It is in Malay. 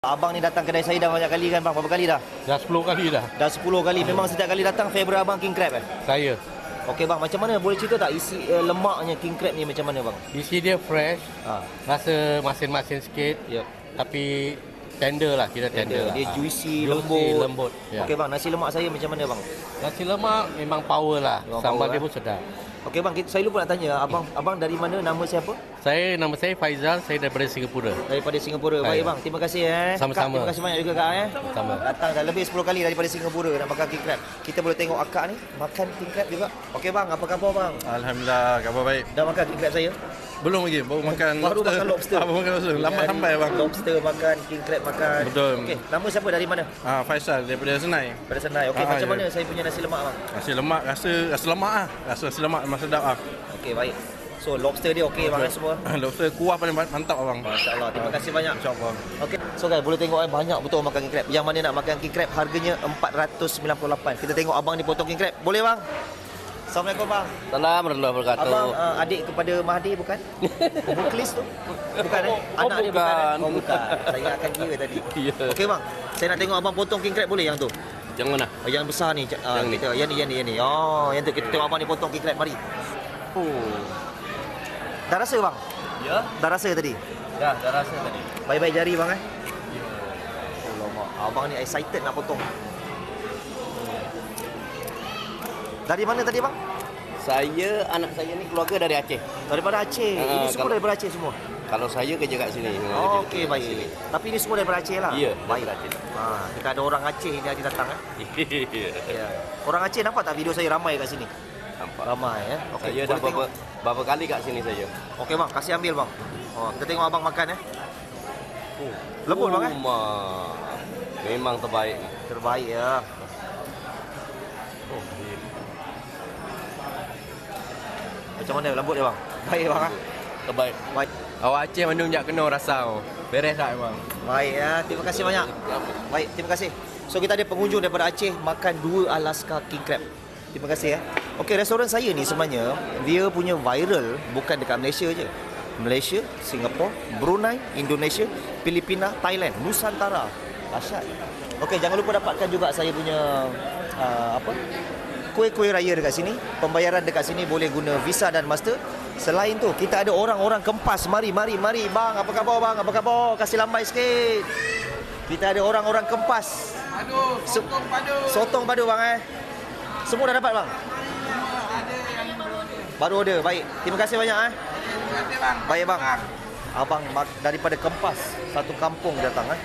Abang ni datang kedai saya dah banyak kali kan bang? Berapa kali dah? Dah 10 kali dah Dah 10 kali. Memang setiap kali datang favourite abang king crab kan? saya. Okey bang, macam mana? Boleh cerita tak isi uh, lemaknya king crab ni macam mana bang? Isi dia fresh, Ha. rasa masin-masin sikit Ya. tapi tender lah, kita tender, lah. Dia Ha. juicy, Juicy, lembut. lembut. Ya. Okey bang, nasi lemak saya macam mana bang? Nasi lemak memang power lah, Memang sambal power, dia eh? pun sedap. Okey bang, saya lupa nak tanya, abang abang dari mana? Nama siapa? Saya, nama saya Faizal, saya daripada Singapura. Daripada Singapura. Baik Baik. bang, terima kasih eh. Sama-sama. Kak, terima kasih banyak juga kak eh. Sama. Datang dah lebih 10 kali daripada Singapura nak makan king crab. Kita boleh tengok akak ni makan king crab juga. Okey bang, apa khabar bang? Alhamdulillah, khabar baik. Dah makan king crab saya? Belum lagi, baru makan Baru makan lobster. Ah, baru makan lobster. Lambat Hari sampai bang. Lobster makan, king crab makan. Betul. Okey, nama siapa dari mana? Ah, Faisal daripada Senai. Pada Senai. Okey, Ah, macam ya. mana saya punya nasi lemak bang? Nasi lemak rasa rasa lemak ah. Rasa nasi lemak memang sedap ah. Okey, baik. So, lobster dia okey bang semua? lobster kuah paling mantap abang. Masya-Allah. Terima kasih banyak. Insya-Allah. Okey. So guys, boleh tengok eh banyak betul makan king crab. Yang mana nak makan king crab harganya 498. Kita tengok abang ni potong king crab. Boleh bang? Assalamualaikum bang. Salam warahmatullahi wabarakatuh. Abang uh, adik kepada Mahdi bukan? Muklis tu? Bukan eh? Anak dia bukan. bukan. eh? Oh bukan. Saya akan kira tadi. Ya. Okey bang. Saya nak tengok abang potong king crab boleh yang tu? Jangan mana? Oh, yang besar ni. Uh, Yang ni. kita, yang ni, yang ni, yang ni. Oh, yang tu kita tengok abang ni potong crab mari. Oh. Dah rasa bang? Ya, Dah rasa tadi? dah, dah rasa tadi. Baik-baik jari bang eh. Alamak, abang ni excited nak potong. Dari mana tadi bang? Saya, anak saya ni keluarga dari Aceh. Daripada Aceh. Ah, ini semua kalau- daripada Aceh semua. Kalau saya kerja kat sini. Oh, okey baik. Tapi ini semua daripada Aceh lah. Ya, baik. Aceh. Ha, kita ada orang Aceh ni hari datang eh. Ya. Ya. Orang Aceh nampak tak video saya ramai kat sini? Nampak. Ramai ya. Okey. Saya dah berapa, berapa kali kat sini saya. Okey bang, kasih ambil bang. Oh, kita tengok abang makan eh. Oh, lembut bang eh. Uma. Memang terbaik. Terbaik ya. Oh, Macam mana lembut dia bang? Baik bang ah. Terbaik. Baik. Awak Aceh mana jak kena rasa oh. Beres tak memang? Baik ya. Terima kasih banyak. Baik, terima kasih. So kita ada pengunjung daripada Aceh makan dua Alaska King Crab. Terima kasih ya. Okey, restoran saya ni sebenarnya dia punya viral bukan dekat Malaysia je. Malaysia, Singapura, Brunei, Indonesia, Filipina, Thailand, Nusantara. Asyik. Okey, jangan lupa dapatkan juga saya punya uh, apa? Kuih-kuih raya dekat sini. Pembayaran dekat sini boleh guna Visa dan Master. Selain tu, kita ada orang-orang kempas. Mari, mari, mari. Bang, apa khabar bang? Apa khabar? Kasih lambai sikit. Kita ada orang-orang kempas. Padu, sotong padu. Sotong padu bang eh. Semua dah dapat bang? Baru order. Baik. Terima kasih banyak eh. Baik bang. Abang daripada Kempas, satu kampung datang eh.